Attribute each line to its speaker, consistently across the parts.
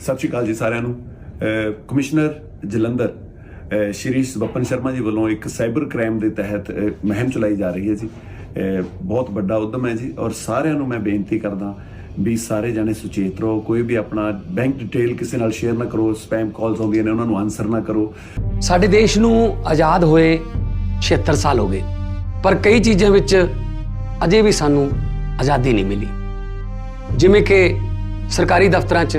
Speaker 1: ਸਤਿ ਸ਼੍ਰੀ ਅਕਾਲ ਜੀ ਸਾਰਿਆਂ ਨੂੰ। ਕਮਿਸ਼ਨਰ ਜਲੰਧਰ ਸ਼੍ਰੀ ਸਵਪਨ ਸ਼ਰਮਾ ਜੀ ਵੱਲੋਂ ਇੱਕ ਸਾਈਬਰ ਕ੍ਰਾਈਮ ਦੇ ਤਹਿਤ, ਅਹ, ਮੁਹਿੰਮ ਚਲਾਈ ਜਾ ਰਹੀ ਹੈ ਜੀ। ਬਹੁਤ ਵੱਡਾ ਉਦਮ ਹੈ ਜੀ ਔਰ ਸਾਰਿਆਂ ਨੂੰ ਮੈਂ ਬੇਨਤੀ ਕਰਦਾ ਵੀ ਸਾਰੇ ਜਾਣੇ ਸੁਚੇਤ ਰਹੋ, ਕੋਈ ਵੀ ਆਪਣਾ ਬੈਂਕ ਡਿਟੇਲ ਕਿਸੇ ਨਾਲ ਸ਼ੇਅਰ ਨਾ ਕਰੋ ਸਪੈਮ ਕਾਲਸ ਆਉਂਦੀਆਂ ਨੇ, ਉਹਨਾਂ ਨੂੰ ਆਨਸਰ ਨਾ ਕਰੋ।
Speaker 2: ਸਾਡੇ ਦੇਸ਼ ਨੂੰ ਆਜ਼ਾਦ ਹੋਏ 76 ਸਾਲ ਹੋ ਗਏ, ਪਰ ਕਈ ਚੀਜ਼ਾਂ ਵਿੱਚ ਅਜੇ ਵੀ ਸਾਨੂੰ ਆਜ਼ਾਦੀ ਨਹੀਂ ਮਿਲੀ। ਜਿਵੇਂ ਕਿ ਸਰਕਾਰੀ ਦਫ਼ਤਰਾਂ 'ਚ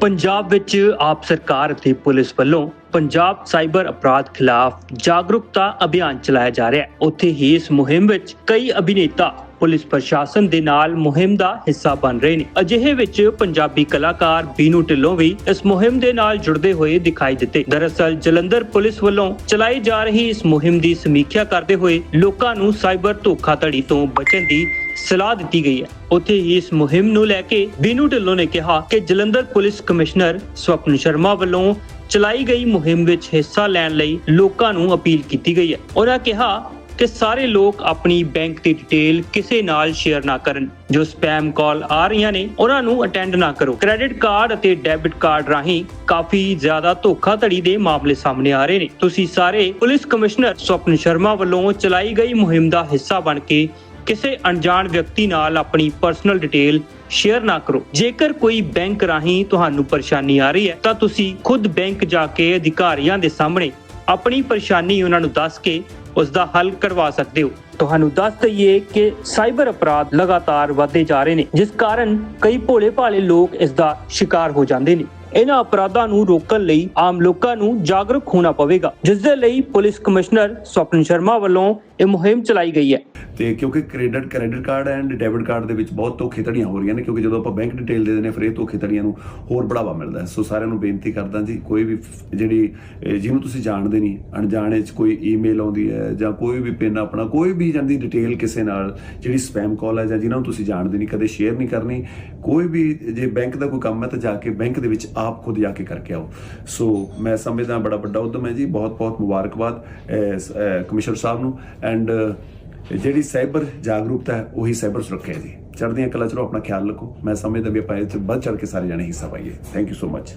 Speaker 3: ਪੰਜਾਬ ਵਿੱਚ ਆਪ ਸਰਕਾਰ ਅਤੇ ਪੁਲਿਸ ਵੱਲੋਂ ਪੰਜਾਬ ਸਾਈਬਰ ਅਪਰਾਧ ਖਿਲਾਫ ਜਾਗਰੂਕਤਾ ਅਭਿਆਨ ਚਲਾਇਆ ਜਾ ਰਿਹਾ ਹੈ। ਉੱਥੇ ਹੀ ਇਸ ਮੁਹਿੰਮ ਵਿੱਚ ਕਈ ਅਭਿਨੇਤਾ, ਪੁਲਿਸ ਪ੍ਰਸ਼ਾਸਨ ਦੇ ਨਾਲ ਮੁਹਿੰਮ ਦਾ ਹਿੱਸਾ ਬਣ ਰਹੇ ਨੇ। ਅਜਿਹੇ ਵਿੱਚ ਪੰਜਾਬੀ ਕਲਾਕਾਰ ਬੀਨੂ ਢਿੱਲੋਂ ਵੀ ਇਸ ਮੁਹਿੰਮ ਦੇ ਨਾਲ ਜੁੜਦੇ ਹੋਏ ਦਿਖਾਈ ਦਿੱਤੇ। ਦਰਅਸਲ ਜਲੰਧਰ ਪੁਲਿਸ ਵੱਲੋਂ ਚਲਾਈ ਜਾ ਰਹੀ ਇਸ ਮੁਹਿੰਮ ਦੀ ਸਮੀਖਿਆ ਕਰਦੇ ਹੋਏ ਲੋਕਾਂ ਨੂੰ ਸਾਈਬਰ ਧੋਖਾਧੜੀ ਤੋਂ ਬਚਣ ਦੀ ਸਲਾਹ ਦਿੱਤੀ ਗਈ ਹੈ। ਉੱਥੇ ਹੀ ਇਸ ਮੁਹਿੰਮ ਨੂੰ ਲੈ ਕੇ ਬੀਨੂ ਢਿੱਲੋਂ ਨੇ ਕਿਹਾ ਕਿ ਜਲੰਧਰ ਪੁਲਿਸ ਕਮਿਸ਼ਨਰ ਸਵਪਨ ਸ਼ਰਮਾ ਵੱਲੋਂ ਚਲਾਈ ਗਈ ਮੁਹਿੰਮ ਵਿੱਚ ਹਿੱਸਾ ਲੈਣ ਲਈ ਲੋਕਾਂ ਨੂੰ ਅਪੀਲ ਕੀਤੀ ਗਈ ਹੈ ਉਹਨਾਂ ਕਿਹਾ ਕਿ ਸਾਰੇ ਲੋਕ ਆਪਣੀ ਬੈਂਕ ਦੀ ਡਿਟੇਲ ਕਿਸੇ ਨਾਲ ਸ਼ੇਅਰ ਨਾ ਕਰਨ, ਜੋ ਸਪੈਮ ਕਾਲ ਆ ਰਹੀਆਂ ਨੇ, ਉਹਨਾਂ ਨੂੰ ਅਟੈਂਡ ਨਾ ਕਰੋ। ਕ੍ਰੈਡਿਟ ਕਾਰਡ ਅਤੇ ਡੈਬਿਟ ਕਾਰਡ ਰਾਹੀਂ ਕਾਫੀ ਜ਼ਿਆਦਾ ਧੋਖਾਧੜੀ ਦੇ ਮਾਮਲੇ ਸਾਹਮਣੇ ਆ ਰਹੇ ਨੇ। ਤੁਸੀਂ ਸਾਰੇ ਪੁਲਿਸ ਕਮਿਸ਼ਨਰ ਸਵਪਨ ਸ਼ਰਮਾ ਵੱਲੋਂ ਚਲਾਈ ਗਈ ਮੁਹਿੰਮ ਦਾ ਹਿੱਸਾ ਬਣ ਕੇ ਕਿਸੇ ਅਣਜਾਣ ਵਿਅਕਤੀ ਨਾਲ ਆਪਣੀ ਪਰਸਨਲ ਡਿਟੇਲ ਸ਼ੇਅਰ ਨਾ ਕਰੋ। ਜੇਕਰ ਕੋਈ ਬੈਂਕ ਰਾਹੀਂ ਤੁਹਾਨੂੰ ਪਰੇਸ਼ਾਨੀ ਆ ਰਹੀ ਹੈ, ਤਾਂ ਤੁਸੀਂ ਖੁਦ ਬੈਂਕ ਜਾ ਕੇ ਅਧਿਕਾਰੀਆਂ ਦੇ ਸਾਹਮਣੇ ਆਪਣੀ ਪਰੇਸ਼ਾਨੀ ਉਹਨਾਂ ਨੂੰ ਦੱਸ ਕੇ ਉਸ ਦਾ ਹੱਲ ਕਰਵਾ ਸਕਦੇ ਹੋ। ਤੁਹਾਨੂੰ ਦੱਸ ਦਈਏ ਕਿ ਸਾਈਬਰ ਅਪਰਾਧ ਲਗਾਤਾਰ ਵਧਦੇ ਜਾ ਰਹੇ ਨੇ, ਜਿਸ ਕਾਰਨ ਕਈ ਭੋਲੇ ਭਾਲੇ ਲੋਕ ਇਸ ਦਾ ਸ਼ਿਕਾਰ ਹੋ ਜਾਂਦੇ ਨੇ। ਇਹਨਾਂ ਅਪਰਾਧਾਂ ਨੂੰ ਰੋਕਣ ਲਈ ਆਮ ਲੋਕਾਂ ਨੂੰ ਜਾਗਰੂਕ ਹੋਣਾ ਪਵੇਗਾ ਜਿਸ ਦੇ ਲਈ ਪੁਲਿਸ ਕਮਿਸ਼ਨਰ ਸਵਪਨ ਸ਼ਰਮਾ ਵੱਲੋਂ ਇਹ ਮੁਹਿੰਮ ਚਲਾਈ ਗਈ ਹੈ।
Speaker 1: ਤੇ ਕਿਉਂਕਿ credit credit card and debit card ਦੇ ਵਿੱਚ ਬਹੁਤ ਧੋਖੇ ਧੜੀਆਂ ਹੋ ਰਹੀਆਂ ਨੇ, ਕਿਉਂਕਿ ਜਦੋਂ ਆਪਾਂ ਬੈਂਕ ਡਿਟੇਲ ਦੇ ਦਿੰਦੇ ਹਾਂ, ਫਿਰ ਇਹ ਧੋਖੇਧੜੀਆਂ ਨੂੰ ਹੋਰ ਬੜਾਵਾ ਮਿਲਦਾ ਹੈ। ਸੋ ਸਾਰਿਆਂ ਨੂੰ ਬੇਨਤੀ ਕਰਦਾ ਜੀ, ਕੋਈ ਵੀ ਜਿਹੜੀ ਜਿਹਨੂੰ ਤੁਸੀਂ ਜਾਣਦੇ ਨਹੀਂ, ਅਣਜਾਣੇ 'ਚ ਕੋਈ ਈਮੇਲ ਆਉਂਦੀ ਹੈ ਜਾਂ ਕੋਈ ਵੀ ਪਿੰਨ ਆਪਣਾ, ਕੋਈ ਵੀ ਜਾਂਦੀ ਡਿਟੇਲ ਕਿਸੇ ਨਾਲ, ਜਿਹੜੀ ਸਪੈਮ ਕਾਲ ਹੈ ਜਾਂ ਜਿਹਨਾਂ ਨੂੰ ਤੁਸੀਂ ਜਾਣਦੇ ਨਹੀਂ, ਕਦੇ ਸ਼ੇਅਰ ਨਹੀਂ ਕਰਨੀ, ਕੋਈ ਵੀ ਜੇ ਬੈਂਕ ਦਾ ਕੋਈ ਕੰਮ ਹੈ ਤਾਂ ਜਾ ਕੇ ਬੈਂਕ ਦੇ ਵਿੱਚ ਆਪ ਖੁਦ ਜਾ ਕੇ ਕਰਕੇ ਆਓ। ਸੋ ਮੈਂ ਸਮਝਦਾ ਬੜਾ ਵੱਡਾ ਉਦਮ ਹੈ ਜੀ ਬਹੁਤ ਬਹੁਤ ਮੁਬਾਰਕਬਾਦ ਕਮਿਸ਼ਨਰ ਸਾਹਿਬ ਨੂੰ ਐਂਡ ਜਿਹੜੀ ਸਾਈਬਰ ਜਾਗਰੂਕਤਾ ਹੈ, ਉਹੀ ਸਾਈਬਰ ਸੁਰੱਖਿਆ ਹੈ ਜੀ। ਚੜ੍ਹਦੀਆਂ ਕਲਾ ਚਲੋ ਆਪਣਾ ਖਿਆਲ ਰੱਖੋ। ਮੈਂ ਸਮਝਦਾ ਵੀ ਆਪਾਂ ਇਹ 'ਚ ਵੱਧ ਚੜ ਕੇ ਸਾਰੇ ਜਣੇ ਹਿੱਸਾ ਪਾਈਏ। Thank you so much